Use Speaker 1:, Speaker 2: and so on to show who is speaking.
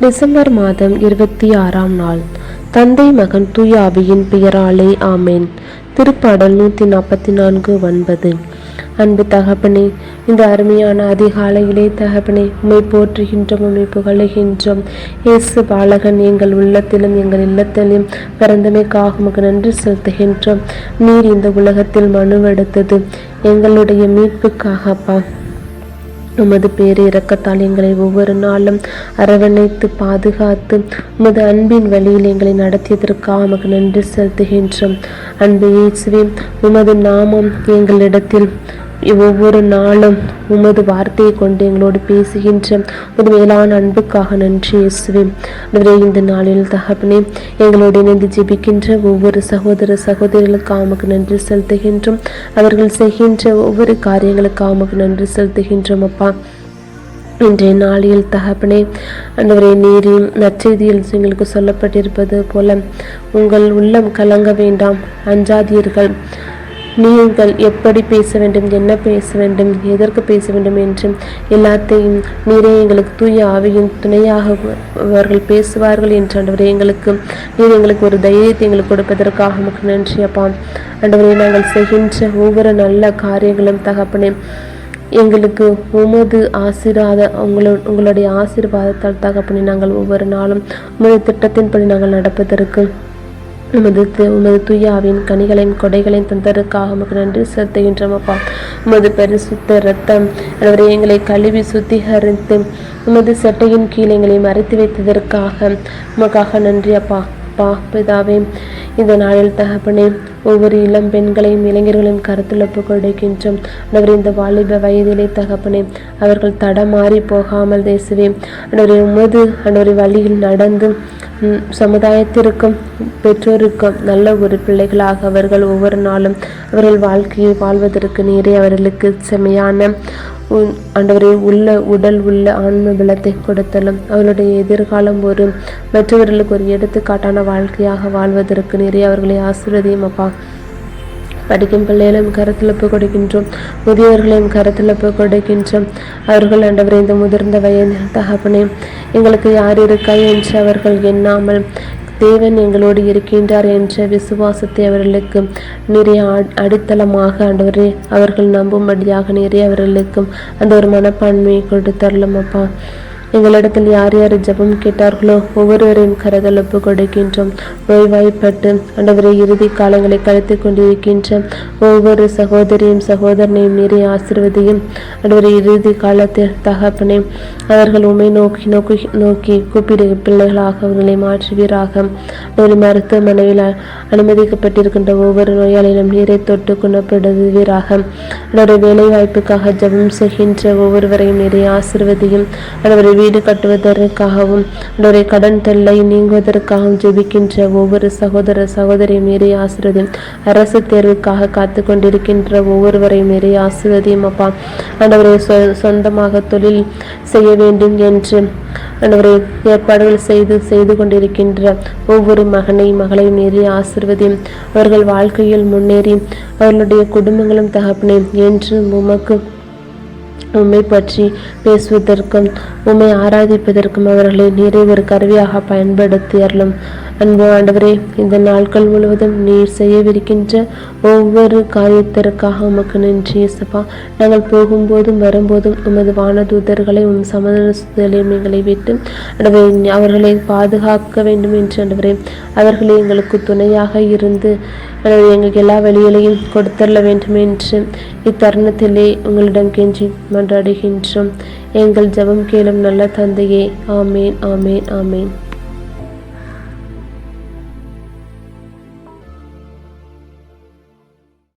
Speaker 1: December மாதம் இருபத்தி ஆறாம் நாள். தந்தை மகன் தூயாவியின் பெயராலே ஆமேன். திருப்பாடல் நூற்றி நாற்பத்தி நான்கு ஒன்பது. அன்பு தகப்பனே இந்த அருமையான அதிகாலையிலே தகப்பனே உமை போற்றுகின்றோம் உமை புகழுகின்றோம். இயேசு பாலகன் எங்கள் உள்ளத்திலும் எங்கள் இல்லத்திலும் பிறந்தமைக்காக உமக்கு நன்றி செலுத்துகின்றோம். நீர் இந்த உலகத்தில் மனுவெடுத்தது எங்களுடைய மீட்புக்காக அப்பா. உமது பேர் இறக்கத்தால் எங்களை ஒவ்வொரு நாளும் அரவணைத்து பாதுகாத்து உமது அன்பின் வழியில் எங்களை நடத்தியதற்காக உமக்கு நன்றி செலுத்துகின்றோம். அன்பு இயேசுவே உமது நாமம் எங்களிடத்தில் ஒவ்வொரு நாளும் உமது வார்த்தையை கொண்டு எங்களோடு பேசுகின்ற ஒரு மேலான அன்புக்காக நன்றி இயேசுவே. ஆண்டவரே இந்த நாளில் தகப்பனே எங்களோடு இணைந்து ஜெபிக்கின்ற ஒவ்வொரு சகோதர சகோதரிகளுக்கு உமக்கு நன்றி செலுத்துகின்றோம். அவர்கள் செய்கின்ற ஒவ்வொரு காரியங்களுக்கு உமக்கு நன்றி செலுத்துகின்றோம் அப்பா. இன்றைய நாளில் தகப்பனே அன்றுவரே நீரில் நற்செய்தியில் எங்களுக்கு சொல்லப்பட்டிருப்பது போல உங்கள் உள்ளம் கலங்க வேண்டாம். அஞ்சாதீர்கள். நீங்கள் எப்படி பேச வேண்டும் என்ன பேச வேண்டும் எதற்கு பேச வேண்டும் என்று எல்லாத்தையும் நீரே எங்களுக்கு தூய ஆவியின் துணையாக அவர்கள் பேசுவார்கள் என்று ஆண்டவரே எங்களுக்கு நீர் எங்களுக்கு ஒரு தைரியத்தை எங்களுக்கு கொடுப்பதற்காக நமக்கு நன்றி அப்பா. ஆண்டவரே நாங்கள் செய்கின்ற ஒவ்வொரு நல்ல காரியங்களும் தகப்பனே எங்களுக்கு உமது ஆசீர்வாத உங்களோ உங்களுடைய ஆசீர்வாதத்தால் தகப்பனே நாங்கள் ஒவ்வொரு நாளும் உமது திட்டத்தின்படி நாங்கள் நடப்பதற்கு உமது உமது துயாவின் கனிகளின் கொடைகளின் தந்ததற்காக உமக்கு நன்றி செலுத்துகின்றோம் அப்பா. உமது பரிசுத்த ரத்தம் அவரை எங்களை கழுவி சுத்திகரித்து உமது சட்டையின் கீழ் எங்களை மறைத்து வைத்ததற்காக உமக்காக நன்றி அப்பா. அப்பா பிதாவே இந்த நாளில் தகப்பனே ஒவ்வொரு இளம் பெண்களையும் இளைஞர்களையும் கருத்தில் ஒப்புக் கொடுக்கின்றோம். இந்த வாலிப வயதிலே தகப்பனே அவர்கள் தடமாறி போகாமல் தேசுவே. ஆண்டவரே உமது ஆண்டவரே வழியில் நடந்து சமுதாயத்திற்கும் பெற்றோருக்கும் நல்ல ஒரு பிள்ளைகளாக அவர்கள் ஒவ்வொரு நாளும் அவர்கள் வாழ்க்கையை வாழ்வதற்கு நீரே அவர்களுக்கு செமையான ஆண்டவரே உள்ள உடல் உள்ள ஆன்ம பலத்தை கொடுத்தலும் அவர்களுடைய எதிர்காலம் ஒரு மற்றவர்களுக்கு ஒரு எடுத்துக்காட்டான வாழ்க்கையாக வாழ்வதற்கு நிறைய அவர்களை ஆசீர்வதியும் அப்பா. படிக்கும் பிள்ளைகளையும் கருத்தில் ஒப்புக் கொடுக்கின்றோம். முதியவர்களையும் கருத்தில் ஒப்புக் கொடுக்கின்றோம். அவர்கள் ஆண்டவரே இந்த முதிர்ந்த வயதில் தகப்பனே எங்களுக்கு யார் இருக்கா என்று அவர்கள் எண்ணாமல் தேவன் எங்களோடு இருக்கின்றார் என்ற விசுவாசத்தை அவர்களுக்கு நிறைய அடித்தளமாக ஆண்டவரே அவர்கள் நம்பும்படியாக நிறைய அவர்களுக்கும் அந்த ஒரு மனப்பான்மையை கொடுத்தரலும் அப்பா. எங்களிடத்தில் யார் யார் ஜபம் கேட்டார்களோ ஒவ்வொருவரையும் கரதல் ஒப்பு கொடுக்கின்றோம். நோய்வாய்ப்பட்டு ஆண்டவரை இறுதி காலங்களை கழித்து கொண்டிருக்கின்ற ஒவ்வொரு சகோதரியும் சகோதரனையும் மீறி ஆசிர்வதியும் ஆண்டவரை இறுதி காலத்தில் தகப்பனே அவர்கள் உண்மை நோக்கி நோக்கி நோக்கி கூப்பிடு பிள்ளைகளாக அவர்களை மாற்றுவீராக. ஒரு மருத்துவமனையில் அனுமதிக்கப்பட்டிருக்கின்ற ஒவ்வொரு நோயாளியிலும் நீரை தொட்டு குணப்படுவீராக அவருடைய வேலை வாய்ப்புக்காக ஜெபம் செய்கின்ற ஒவ்வொருவரையும் நிறைய ஆசிர்வதியும் அவருடைய வீடு கட்டுவதற்காகவும் அவருடைய கடன் தொல்லை நீங்குவதற்காகவும் ஜெபிக்கின்ற ஒவ்வொரு சகோதர சகோதரி மீறி ஆசிர்வதியும் அரசு தேர்வுக்காக காத்து கொண்டிருக்கின்ற ஒவ்வொருவரை மீறி ஆசிர்வதியும் அப்பா. ஆண்டவரை சொந்தமாக தொழில் செய்ய வேண்டும் என்று ஆண்டவரை ஏற்பாடுகள் செய்து செய்து கொண்டிருக்கின்ற ஒவ்வொரு மகனை மகளை மீறி ஆசிர்வதி அவர்கள் வாழ்க்கையில் முன்னேறி அவர்களுடைய குடும்பங்களும் தகப்பனே என்று உமக்கு உம்மை பற்றி பேசுவதற்கும் உம்மை ஆராதிப்பதற்கும் அவர்களை நீரை ஒரு கருவியாக பயன்படுத்தி அருளும் அன்பு ஆண்டவரே இந்த நாட்கள் முழுவதும் நீர் செய்யவிருக்கின்ற ஒவ்வொரு காரியத்திற்காக உமக்கு நன்றி இயேசுப்பா. நாங்கள் போகும்போதும் வரும்போதும் உமது வானதூதர்களை உம் சமதலையும் எங்களை விட்டு ஆண்டவரே அவர்களை பாதுகாக்க வேண்டும் என்று ஆண்டவரே அவர்களே எங்களுக்கு துணையாக இருந்து எங்களுக்கு எல்லா வழிகளையும் கொடுத்தள்ள வேண்டும் என்று இத்தருணத்திலே உங்களிடம் கெஞ்சி மன்றாடுகின்றோம். எங்கள் ஜெபம் கேளும் நல்ல தந்தையே ஆமேன் ஆமேன் ஆமேன்.